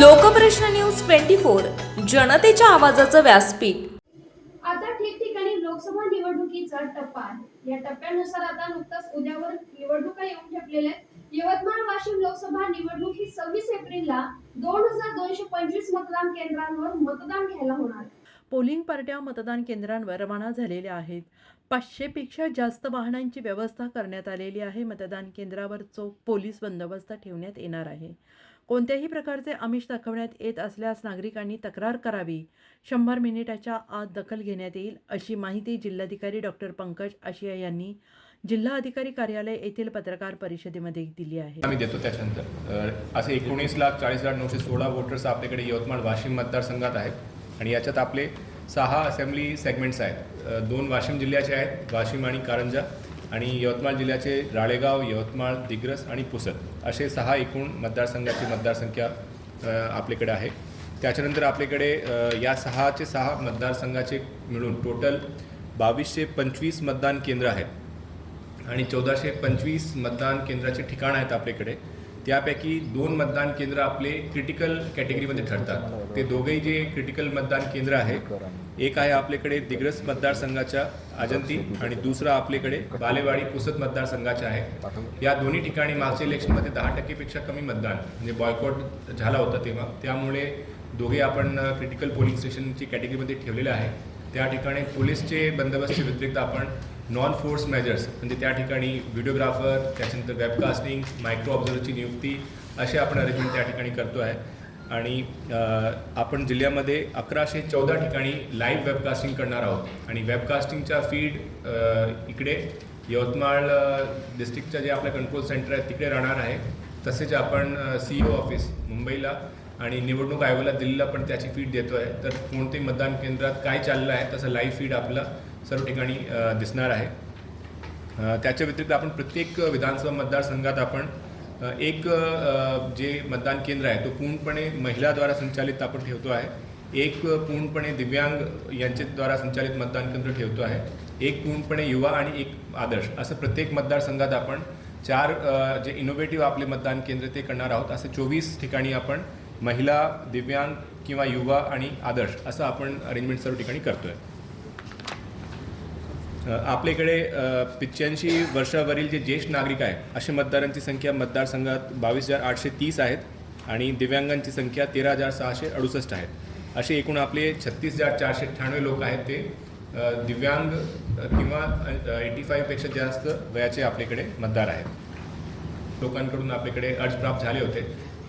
Lokprashna news twenty four जनतेच्या आवाजाचं व्यासपीठ. आता ठिकठिकाणी लोकसभा निवडणुकीचा टप्पा आहे. या टप्प्यानुसार आता नुकताच उद्यावर निवडणुका येऊन ठेपलेल्या आहेत. यवतमाळ वाशिम लोकसभा निवडणूक ही सव्वीस एप्रिलला दोन हजार दोनशे पंचवीस मतदान केंद्रांवर मतदान घ्यायला होणार आहे. पोलिंग पार्ट्या मतदान केंद्रांवर रवाना झालेल्या आहेत. पाचशेपेक्षा जास्त वाहनांची व्यवस्था करण्यात आलेली आहे. मतदान केंद्रावर चोख पोलीस बंदोबस्त ठेवण्यात येणार आहे. कोणत्याही प्रकारचे आमिष दाखवण्यात येत असल्यास नागरिकांनी तक्रार करावी. शंभर मिनिटाच्या आत दखल घेण्यात येईल अशी माहिती जिल्हाधिकारी डॉक्टर पंकज आशिया यांनी जिल्हा अधिकारी कार्यालय येथील पत्रकार परिषदेमध्ये दिली आहे. आम्ही देतो त्याच्यानंतर. असे एकोणीस लाख चाळीस हजार नऊशे सोळा वोटर्स आपल्याकडे यवतमाळ वाशिम मतदारसंघात आहेत आणि याच्यात आपले सहा असेंब्ली सेगमेंट्स आहेत. दोन वाशिम जिल्ह्याचे आहेत वाशिम आणि कारंजा. आणि यवतमाळ जिल्ह्याचे राळेगाव यवतमाळ दिग्रस आणि पुसद असे सहा एकूण मतदारसंघाची मतदारसंख्या आपल्याकडे आहे. त्याच्यानंतर आपल्याकडे या सहाचे सहा मतदारसंघाचे मिळून टोटल बावीसशे पंचवीस मतदान केंद्र आहेत आणि चौदाशे पंचवीस मतदान केंद्राचे ठिकाण आहेत आपल्याकडे. त्यापैकी दोन मतदान केंद्र आपले क्रिटिकल कॅटेगरीमध्ये ठरतात. ते दोघेही जे क्रिटिकल मतदान केंद्र आहे एक आहे आपल्याकडे दिग्रस मतदारसंघाच्या अजंती आणि दुसरा आपल्याकडे बालेवाडी पुसद मतदारसंघाच्या आहे. या दोन्ही ठिकाणी मागच्या इलेक्शनमध्ये दहा टक्केपेक्षा कमी मतदान म्हणजे बॉयकॉट झाला होता तेव्हा. त्यामुळे दोघे आपण क्रिटिकल पोलिंग स्टेशनची कॅटेगरीमध्ये ठेवलेले आहे. त्या ठिकाणी पोलीसचे बंदोबस्ती व्यतिरिक्त आपण नॉन फोर्स मेजर्स म्हणजे त्या ठिकाणी व्हिडिओग्राफर त्याच्यानंतर वेबकास्टिंग मायक्रो ऑब्झर्वरची नियुक्ती असे आपण अरेंजमेंट त्या ठिकाणी करतो आहे आणि आपण जिल्ह्यामध्ये अकराशे चौदा ठिकाणी लाईव्ह वेबकास्टिंग करणार आहोत. आणि वेबकास्टिंगच्या फीड इकडे यवतमाळ डिस्ट्रिक्टच्या जे आपलं कंट्रोल सेंटर आहे तिकडे राहणार आहे. तसेच आपण सी ओ ऑफिस मुंबईला आणि निवडणूक आयोगाला दिल्लीला पण त्याची फीड देतो आहे तर कोणते मतदान केंद्रात काय चाललं आहे तसं लाईव्ह फीड आपला सर्व ठिकाणी दिसणार आहे. त्याच्या व्यतिरिक्त आपण प्रत्येक विधानसभा मतदारसंघात आपण एक जे मतदान केंद्र आहे तो पूर्णपणे महिलाद्वारा संचालित आपण ठेवतो आहे. एक पूर्णपणे दिव्यांग यांच्याद्वारा संचालित मतदान केंद्र ठेवतो आहे. एक पूर्णपणे युवा आणि एक आदर्श. असं प्रत्येक मतदारसंघात आपण चार जे इनोव्हेटिव्ह आपले मतदान केंद्र ते करणार आहोत. असे चोवीस ठिकाणी आपण महिला दिव्यांग किंवा युवा आणि आदर्श असं आपण अरेंजमेंट सर्व ठिकाणी करतो आहे आपल्याकडे पिच्च्याऐंशी वर्षावरील जे ज्येष्ठ नागरिक आहेत असे मतदारांची संख्या मतदारसंघात बावीस हजार आठशे तीस आहेत आणि दिव्यांगांची संख्या तेरा हजार सहाशे अडुसष्ट आहेत. असे एकूण आपले छत्तीस हजार चारशे अठ्ठ्याण्णव लोक आहेत ते दिव्यांग किंवा एटी फाईव्हपेक्षा जास्त वयाचे आपल्याकडे मतदार आहेत. लोकांकडून आपल्याकडे अर्ज प्राप्त झाले होते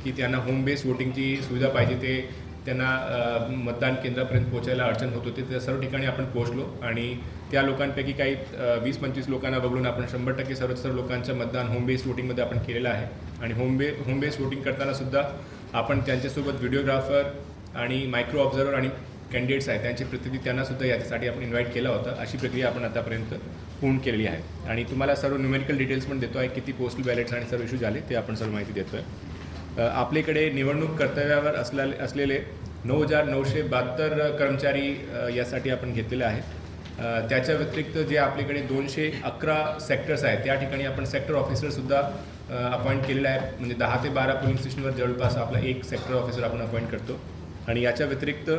की त्यांना होम बेस वोटिंगची सुविधा पाहिजे ते त्यांना मतदान केंद्रापर्यंत पोहोचायला अडचण होत होती. त्या सर्व ठिकाणी आपण पोहोचलो आणि त्या लोकांपैकी काही वीस पंचवीस लोकांना बघून आपण शंभर टक्के सर्व सर्व लोकांचं मतदान होम बेस्ड वोटिंगमध्ये आपण केलेलं आहे. आणि होम बे होम बेस्ड वोटिंग करताना सुद्धा आपण त्यांच्यासोबत व्हिडिओग्राफर आणि मायक्रो ऑब्झर्वर आणि कॅन्डिडेट्स आहेत त्यांची प्रतिनिधी त्यांना सुद्धा याच्यासाठी आपण इन्व्हाइट केला होता. अशी प्रक्रिया आपण आतापर्यंत पूर्ण केलेली आहे. आणि तुम्हाला सर्व न्युमेरिकल डिटेल्स पण देतो आहे किती पोस्टल बॅलेट्स आणि सर्व इश्यू झाले ते आपण सर्व माहिती देतो आहे आपल्याकडे निवडणूक कर्तव्यावर असलेले असलेले नऊ हजार नऊशे बहात्तर कर्मचारी यासाठी आपण घेतलेले आहेत. त्याच्या व्यतिरिक्त जे आपल्याकडे दोनशे अकरा सेक्टर्स आहेत त्या ठिकाणी आपण सेक्टर ऑफिसरसुद्धा अपॉइंट केलेलं आहे म्हणजे दहा ते बारा पोलिंग स्टेशनवर जवळपास आपला एक सेक्टर ऑफिसर आपण अपॉइंट करतो. आणि याच्या व्यतिरिक्त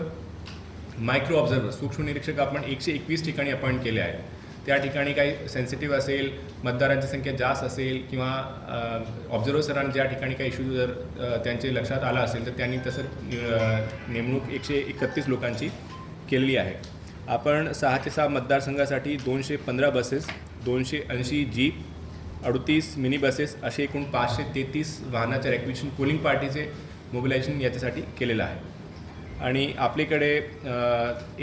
मायक्रो ऑब्झर्वर सूक्ष्म निरीक्षक आपण एकशे एकवीस ठिकाणी अपॉइंट केले आहे त्या ठिकाणी काही सेन्सिटिव्ह असेल मतदारांची संख्या जास्त असेल किंवा ऑब्झर्वर सरांना ज्या ठिकाणी काही इश्यू जर त्यांचे लक्षात आला असेल तर त्यांनी तसं नेमणूक एकशे एकतीस लोकांची केलेली आहे. आपण सहा ते सहा मतदारसंघासाठी दोनशे पंधरा बसेस दोनशे ऐंशी जीप अडतीस मिनी बसेस असे एकूण पाचशे तेहतीस वाहनाचे रॅक्विशन पोलिंग पार्टीचे मोबिलायझेशन याच्यासाठी केलेलं आहे. आणि आपल्याकडे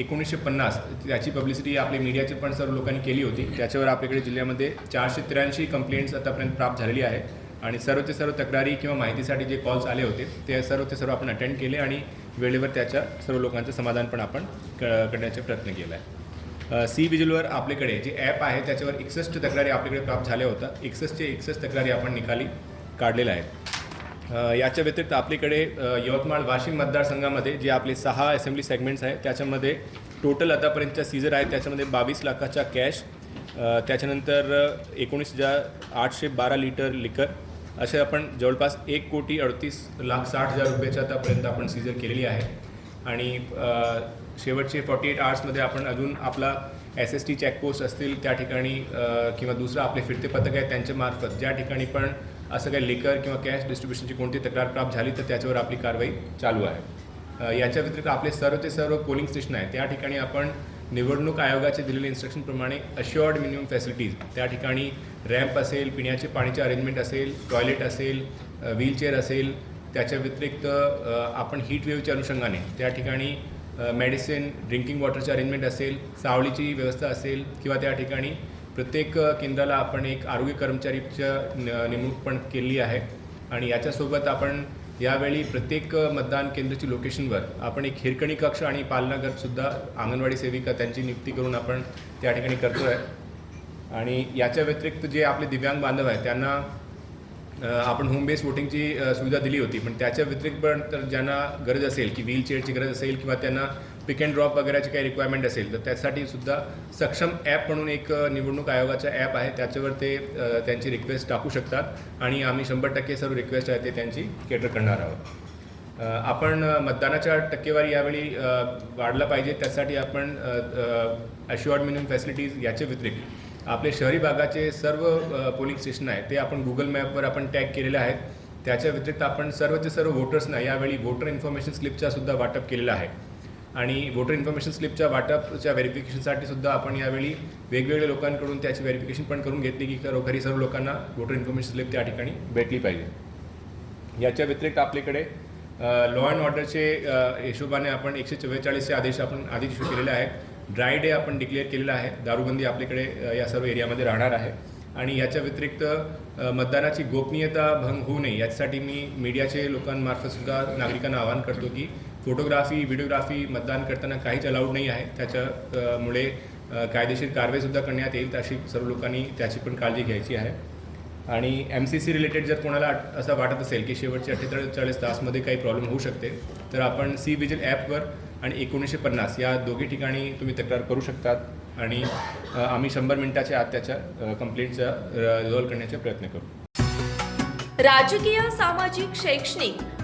एकोणीसशे पन्नास त्याची पब्लिसिटी आपल्या मीडियाची पण सर्व लोकांनी केली होती. त्याच्यावर आपल्याकडे जिल्ह्यामध्ये चारशे त्र्याऐंशी कंप्लेंट्स आतापर्यंत प्राप्त झालेली आहे. आणि सर्व ते सर्व तक्रारी किंवा माहितीसाठी जे कॉल्स आले होते ते सर्व ते सर्व आपण अटेंड केले आणि वेळेवर त्याच्या सर्व लोकांचं समाधान पण आपण क करण्याचा प्रयत्न केला आहे. सी विजिलवर आपल्याकडे जे ॲप आहे त्याच्यावर एकसष्ट तक्रारी आपल्याकडे प्राप्त झाल्या होत्या. एकसष्टचे एकसष्ट तक्रारी आपण निकाली काढलेल्या आहेत. याच्या व्यतिरिक्त आपल्याकडे यवतमाळ वाशिम मतदारसंघामध्ये जे आपले सहा असेंब्ली सेगमेंट्स आहेत त्याच्यामध्ये टोटल आतापर्यंतच्या सीझर आहेत त्याच्यामध्ये बावीस लाखाच्या कॅश त्याच्यानंतर एकोणीस हजार आठशे बारा लिटर लिकर असे आपण जवळपास एक कोटी अडतीस लाख साठ हजार रुपयाच्या आतापर्यंत आपण सीजर केलेली आहे. आणि शेवटचे फॉर्टी एट आवर्समध्ये आपण अजून आपला एस एस टी चेकपोस्ट असतील त्या ठिकाणी किंवा दुसरं आपले फिरते पथक आहे त्यांच्यामार्फत ज्या ठिकाणी पण असं काही लेकर किंवा कॅश डिस्ट्रीब्युशनची कोणती तक्रार प्राप्त झाली तर त्याच्यावर आपली कारवाई चालू आहे. याच्या व्यतिरिक्त आपले सर्व ते सर्व पोलिंग स्टेशन आहे त्या ठिकाणी आपण निवडणूक आयोगाचे दिलेले इन्स्ट्रक्शनप्रमाणे अश्युअर्ड मिनिमम फॅसिलिटीज त्या ठिकाणी रॅम्प असेल पिण्याचे पाण्याचे अरेंजमेंट असेल टॉयलेट असेल व्हीलचेअर असेल त्याच्या व्यतिरिक्त आपण हीट वेव्हच्या अनुषंगाने त्या ठिकाणी मेडिसिन ड्रिंकिंग वॉटरचे अरेंजमेंट असेल सावळीची व्यवस्था असेल किंवा त्या ठिकाणी प्रत्येक केंद्राला आपण एक आरोग्य कर्मचारीच्या न- नेमणूक पण केली आहे. आणि याच्यासोबत आपण यावेळी प्रत्येक मतदान केंद्राची लोकेशनवर आपण एक हिरकणी कक्ष आणि पालनागरसुद्धा अंगणवाडी सेविका त्यांची नियुक्ती करून आपण त्या ठिकाणी करतो आहे आणि याच्या व्यतिरिक्त जे आपले दिव्यांग बांधव आहेत त्यांना आपण होम बेस्ड वोटिंगची सुविधा दिली होती. पण त्याच्या व्यतिरिक्त पण तर ज्यांना गरज असेल की व्हीलचेअरची गरज असेल किंवा त्यांना पिक अँड ड्रॉप वगैरेची काही रिक्वायरमेंट असेल तर त्यासाठी सुद्धा सक्षम ॲप म्हणून एक निवडणूक आयोगाचा ॲप आहे. त्याच्यावर ते त्यांची रिक्वेस्ट टाकू शकतात आणि आम्ही शंभर टक्के सर्व रिक्वेस्ट आहे ते त्यांची केटर करणार आहोत. आपण मतदानाच्या टक्केवारी यावेळी वाढला पाहिजे. त्यासाठी आपण अश्युअर्ड मिनिमम फॅसिलिटीज याच्या व्यतिरिक्त आपले शहरी भागाचे सर्व पोलिंग स्टेशन आहे ते आपण गुगल मॅपवर आपण टॅग केलेले आहेत. त्याच्या व्यतिरिक्त आपण सर्वचे सर्व वोटर्सना यावेळी वोटर इन्फॉर्मेशन स्लिपचा सुद्धा वाटप केलेला आहे. आणि वोटर इन्फॉर्मेशन स्लिपच्या वाटपच्या व्हेरिफिकेशनसाठी सुद्धा आपण यावेळी वेगवेगळ्या लोकांकडून त्याची व्हेरिफिकेशन पण करून घेतली की खरोखरी सर्व लोकांना वोटर इन्फॉर्मेशन स्लिप त्या ठिकाणी भेटली पाहिजे. याच्या व्यतिरिक्त आपल्याकडे लॉ अँड ऑर्डरचे हिशोबाने आपण एकशे चव्वेचाळीसचे आदेश आपण आधीच इश्यू केलेले आहेत. ड्राय डे आपण डिक्लेअर केलेला आहे. दारूबंदी आपल्याकडे या सर्व एरियामध्ये राहणार आहे. आणि याच्या व्यतिरिक्त मतदानाची गोपनीयता भंग होऊ नये. यासाठी मी मीडियाचे लोकांमार्फतसुद्धा नागरिकांना आवाहन करतो की फोटोग्राफी व्हिडिओग्राफी मतदान करताना काहीच अलाउड नाही आहे. त्याच्यामुळे कायदेशीर कारवाईसुद्धा करण्यात येईल अशी सर्व लोकांनी त्याची पण काळजी घ्यायची आहे. आणि एम सी सी रिलेटेड जर कोणाला असं वाटत असेल की शेवटच्या अठ्ठेचाळीस तासमध्ये काही प्रॉब्लेम होऊ शकते तर आपण सी विजिल ॲपवर आणि एकोणीसशे पन्नास या दोघी ठिकाणी तुम्ही तक्रार करू शकतात आणि आम्ही शंभर मिनिटाच्या आत त्याच्या कंप्लेंटचा रिझॉल्व्ह करण्याचा प्रयत्न करू. राजकीय सामाजिक शैक्षणिक